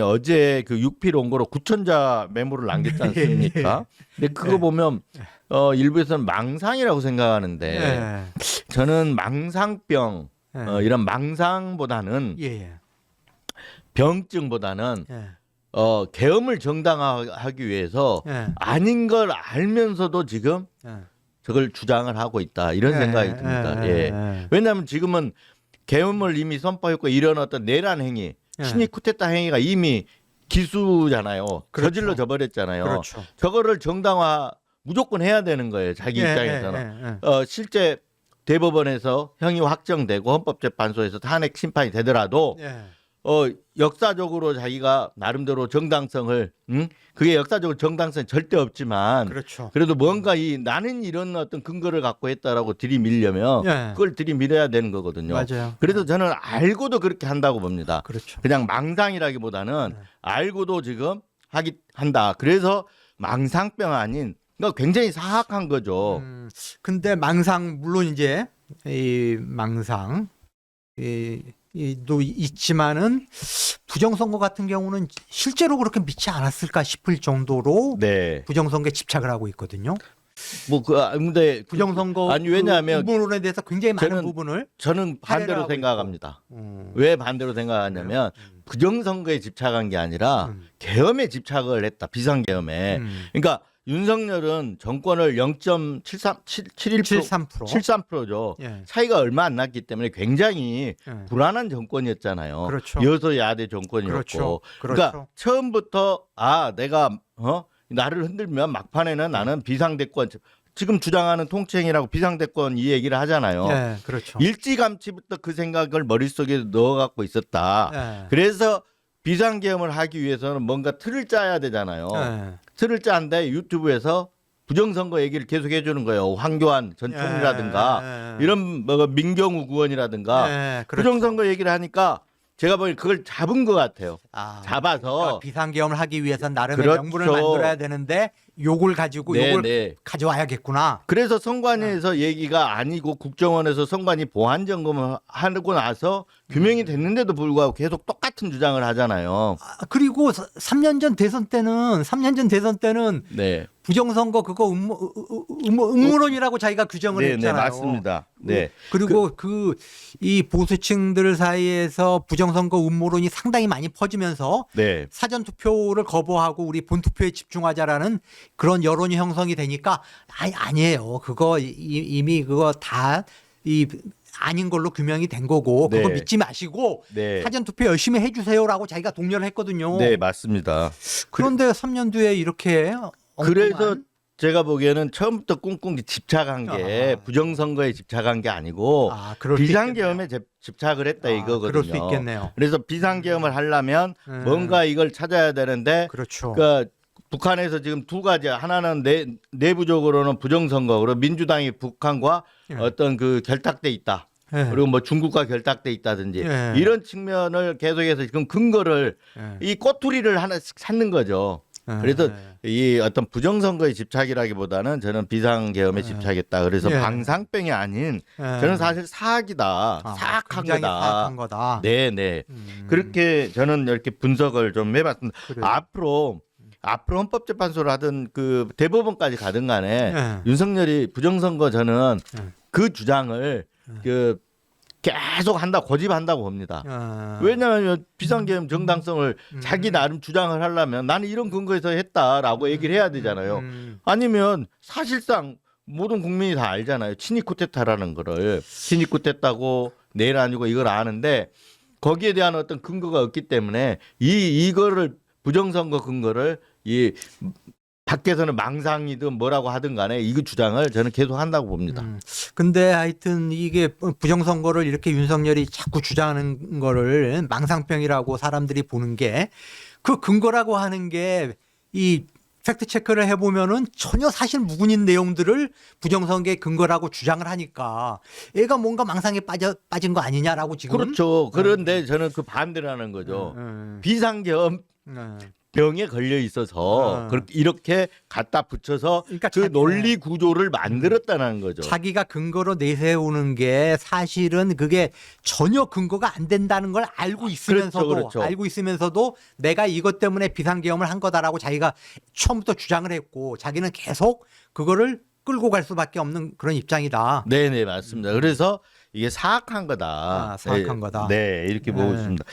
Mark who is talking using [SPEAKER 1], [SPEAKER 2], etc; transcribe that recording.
[SPEAKER 1] 어제 그 6필 원고로 9천자 메모를 남겼지 않습니까? 근데 그거
[SPEAKER 2] 네.
[SPEAKER 1] 보면 어 일부에서는 망상이라고 생각하는데
[SPEAKER 2] 예.
[SPEAKER 1] 저는 망상병
[SPEAKER 2] 예.
[SPEAKER 1] 어, 이런 망상보다는
[SPEAKER 2] 예. 예.
[SPEAKER 1] 병증보다는
[SPEAKER 2] 예.
[SPEAKER 1] 어 계엄을 정당화하기 위해서
[SPEAKER 2] 예.
[SPEAKER 1] 아닌 걸 알면서도 지금
[SPEAKER 2] 예.
[SPEAKER 1] 저걸 주장을 하고 있다 이런
[SPEAKER 2] 예,
[SPEAKER 1] 생각이
[SPEAKER 2] 예,
[SPEAKER 1] 듭니다.
[SPEAKER 2] 예,
[SPEAKER 1] 예.
[SPEAKER 2] 예.
[SPEAKER 1] 왜냐하면 지금은 계엄을 이미 선포했고 이런 어떤 내란 행위,
[SPEAKER 2] 예.
[SPEAKER 1] 친위 쿠데타 행위가 이미 기수잖아요.
[SPEAKER 2] 그렇죠.
[SPEAKER 1] 저질러 져버렸잖아요.
[SPEAKER 2] 그렇죠.
[SPEAKER 1] 저거를 정당화 무조건 해야 되는 거예요. 자기
[SPEAKER 2] 예,
[SPEAKER 1] 입장에서는.
[SPEAKER 2] 예, 예, 예.
[SPEAKER 1] 어, 실제 대법원에서 형이 확정되고 헌법재판소에서 탄핵 심판이 되더라도
[SPEAKER 2] 예.
[SPEAKER 1] 어, 역사적으로 자기가 나름대로 정당성을 응? 그게 역사적으로 정당성이 절대 없지만
[SPEAKER 2] 그렇죠.
[SPEAKER 1] 그래도 뭔가 이 나는 이런 어떤 근거를 갖고 했다라고 들이밀려면
[SPEAKER 2] 예.
[SPEAKER 1] 그걸 들이밀어야 되는 거거든요.
[SPEAKER 2] 맞아요.
[SPEAKER 1] 그래서 저는 알고도 그렇게 한다고 봅니다.
[SPEAKER 2] 그렇죠.
[SPEAKER 1] 그냥 망상이라기보다는
[SPEAKER 2] 네.
[SPEAKER 1] 알고도 지금 하기 한다. 그래서 망상병 아닌 그러니까 굉장히 사악한 거죠.
[SPEAKER 2] 음, 근데 망상 물론 이제 이 망상 이, 이 도 있지만은 부정선거 같은 경우는 실제로 그렇게 믿지 않았을까 싶을 정도로
[SPEAKER 1] 네.
[SPEAKER 2] 부정선거에 집착을 하고 있거든요.
[SPEAKER 1] 뭐그 근데
[SPEAKER 2] 부정선거
[SPEAKER 1] 아니, 왜냐하면
[SPEAKER 2] 그 부분에 대해서 굉장히 많은
[SPEAKER 1] 저는
[SPEAKER 2] 부분을
[SPEAKER 1] 저는 반대로
[SPEAKER 2] 하고
[SPEAKER 1] 생각합니다.
[SPEAKER 2] 음,
[SPEAKER 1] 왜 반대로 생각하냐면
[SPEAKER 2] 음.
[SPEAKER 1] 부정선거에 집착한 게 아니라
[SPEAKER 2] 음.
[SPEAKER 1] 계엄에 집착을 했다. 비상계엄에.
[SPEAKER 2] 음.
[SPEAKER 1] 그러니까 윤석열은 정권을 0.73 71%
[SPEAKER 2] 73%
[SPEAKER 1] 73%죠.
[SPEAKER 2] 예.
[SPEAKER 1] 차이가 얼마 안 났기 때문에 굉장히
[SPEAKER 2] 예.
[SPEAKER 1] 불안한 정권이었잖아요.
[SPEAKER 2] 그렇죠.
[SPEAKER 1] 여소야대 정권이었고.
[SPEAKER 2] 그렇죠.
[SPEAKER 1] 러니까
[SPEAKER 2] 그렇죠.
[SPEAKER 1] 처음부터 아 내가 어 나를 흔들면 막판에는 나는 비상대권 지금 주장하는 통치행위라고 비상대권 이 얘기를 하잖아요.
[SPEAKER 2] 예, 그렇죠.
[SPEAKER 1] 일찌감치부터 그 생각을 머릿속에 넣어 갖고 있었다.
[SPEAKER 2] 예.
[SPEAKER 1] 그래서 비상계엄을 하기 위해서는 뭔가 틀을 짜야 되잖아요.
[SPEAKER 2] 예.
[SPEAKER 1] 틀을 짜는데 유튜브에서 부정선거 얘기를 계속 해주는 거예요. 황교안 전 총리라든가
[SPEAKER 2] 예, 예.
[SPEAKER 1] 이런 뭐 민경우 구원이라든가
[SPEAKER 2] 예, 그렇죠.
[SPEAKER 1] 부정선거 얘기를 하니까 제가 보니 그걸 잡은 것 같아요.
[SPEAKER 2] 아,
[SPEAKER 1] 잡아서
[SPEAKER 2] 그러니까 비상계엄을 하기 위해서는 나름의
[SPEAKER 1] 그렇죠.
[SPEAKER 2] 명분을 만들어야 되는데 요걸 가지고
[SPEAKER 1] 네,
[SPEAKER 2] 요걸
[SPEAKER 1] 네.
[SPEAKER 2] 가져와야겠구나.
[SPEAKER 1] 그래서 선관위에서 얘기가 아니고 국정원에서 선관위 보안 점검을 하고 나서 규명이 됐는데도 불구하고 계속 똑같은 주장을 하잖아요.
[SPEAKER 2] 아, 그리고 3년 전 대선 때는 3년 전 대선 때는
[SPEAKER 1] 네.
[SPEAKER 2] 부정선거 그거 음모, 음모, 음모 론이라고 자기가 규정을
[SPEAKER 1] 네, 네,
[SPEAKER 2] 했잖아요.
[SPEAKER 1] 맞습니다. 네.
[SPEAKER 2] 그리고 그 이 보수층들 사이에서 부정선거 음모론이 상당히 많이 퍼지면서
[SPEAKER 1] 네.
[SPEAKER 2] 사전 투표를 거부하고 우리 본 투표에 집중하자라는 그런 여론이 형성이 되니까 아니 아니에요. 그거 이- 이미 그거 다이 아닌 걸로 규명이 된 거고 그거
[SPEAKER 1] 네.
[SPEAKER 2] 믿지 마시고
[SPEAKER 1] 네.
[SPEAKER 2] 사전 투표 열심히 해주세요라고 자기가 독려를 했거든요.
[SPEAKER 1] 네, 맞습니다.
[SPEAKER 2] 그런데 3년 뒤에 이렇게
[SPEAKER 1] 그래서 제가 보기에는 처음부터 꿍꿍이 집착한 게
[SPEAKER 2] 아.
[SPEAKER 1] 부정선거에 집착한 게 아니고
[SPEAKER 2] 아, 그럴 수
[SPEAKER 1] 비상계엄에 집- 집착을 했다
[SPEAKER 2] 아,
[SPEAKER 1] 이거거든요.
[SPEAKER 2] 그럴 수 있겠네요.
[SPEAKER 1] 그래서 비상계엄을 하려면
[SPEAKER 2] 음.
[SPEAKER 1] 뭔가 이걸 찾아야 되는데
[SPEAKER 2] 그렇죠.
[SPEAKER 1] 그러니까 북한에서 지금 두 가지 하나는 내, 내부적으로는 부정선거 그리고 민주당이 북한과
[SPEAKER 2] 예.
[SPEAKER 1] 어떤 그 결탁돼 있다.
[SPEAKER 2] 예.
[SPEAKER 1] 그리고 뭐 중국과 결탁돼 있다든지
[SPEAKER 2] 예.
[SPEAKER 1] 이런 측면을 계속해서 지금 근거를
[SPEAKER 2] 예.
[SPEAKER 1] 이 꼬투리를 하나씩 찾는 거죠.
[SPEAKER 2] 예.
[SPEAKER 1] 그래서
[SPEAKER 2] 예.
[SPEAKER 1] 이 어떤 부정선거에 집착이라기보다는 저는 비상계엄에
[SPEAKER 2] 예.
[SPEAKER 1] 집착했다. 그래서
[SPEAKER 2] 예.
[SPEAKER 1] 방상병이 아닌
[SPEAKER 2] 예.
[SPEAKER 1] 저는 사실 사악이다.
[SPEAKER 2] 아,
[SPEAKER 1] 사악한 거다.
[SPEAKER 2] 사악한 거다.
[SPEAKER 1] 네, 네.
[SPEAKER 2] 음.
[SPEAKER 1] 그렇게 저는 이렇게 분석을 좀 해봤습니다.
[SPEAKER 2] 그래요.
[SPEAKER 1] 앞으로 앞으로 헌법재판소를 하든 그 대법원까지 가든 간에
[SPEAKER 2] 예.
[SPEAKER 1] 윤석열이 부정선거 저는
[SPEAKER 2] 예.
[SPEAKER 1] 그 주장을 그 계속 한다 고집한다고 봅니다.
[SPEAKER 2] 어.
[SPEAKER 1] 왜냐하면 비상계엄 정당성을
[SPEAKER 2] 음.
[SPEAKER 1] 자기 나름 주장을 하려면 나는 이런 근거에서 했다라고 얘기를 해야 되잖아요.
[SPEAKER 2] 음.
[SPEAKER 1] 아니면 사실상 모든 국민이 다 알잖아요. 친이 쿠데타라는 거를 친이 쿠데타고 내일 아니고 이걸 아는데 거기에 대한 어떤 근거가 없기 때문에 이 이거를 부정선거 근거를 이 밖에서는 망상이든 뭐라고 하든 간에 이 주장을 저는 계속 한다고 봅니다.
[SPEAKER 2] 음. 근데 하여튼 이게 부정선거를 이렇게 윤석열이 자꾸 주장하는 거를 망상병이라고 사람들이 보는 게 그 근거라고 하는 게이 팩트 체크를 해보면은 전혀 사실 무근인 내용들을 부정선거의 근거라고 주장을 하니까 얘가 뭔가 망상에 빠져 빠진 거 아니냐라고 지금
[SPEAKER 1] 그렇죠. 그런데 저는 그 반대라는 거죠.
[SPEAKER 2] 음,
[SPEAKER 1] 비상계엄
[SPEAKER 2] 음,
[SPEAKER 1] 병에 걸려 있어서
[SPEAKER 2] 아.
[SPEAKER 1] 그렇게 이렇게 갖다 붙여서
[SPEAKER 2] 그러니까
[SPEAKER 1] 그
[SPEAKER 2] 자기-
[SPEAKER 1] 논리 구조를 만들었다는 거죠.
[SPEAKER 2] 자기가 근거로 내세우는 게 사실은 그게 전혀 근거가 안 된다는 걸 알고 있으면서도
[SPEAKER 1] 그렇죠, 그렇죠.
[SPEAKER 2] 알고 있으면서도 내가 이것 때문에 비상계엄을 한 거다라고 자기가 처음부터 주장을 했고 자기는 계속 그거를 끌고 갈 수밖에 없는 그런 입장이다.
[SPEAKER 1] 네, 네, 맞습니다. 그래서 이게 사악한 거다.
[SPEAKER 2] 아, 사악한
[SPEAKER 1] 네,
[SPEAKER 2] 거다.
[SPEAKER 1] 네, 이렇게 보고
[SPEAKER 2] 네.
[SPEAKER 1] 있습니다.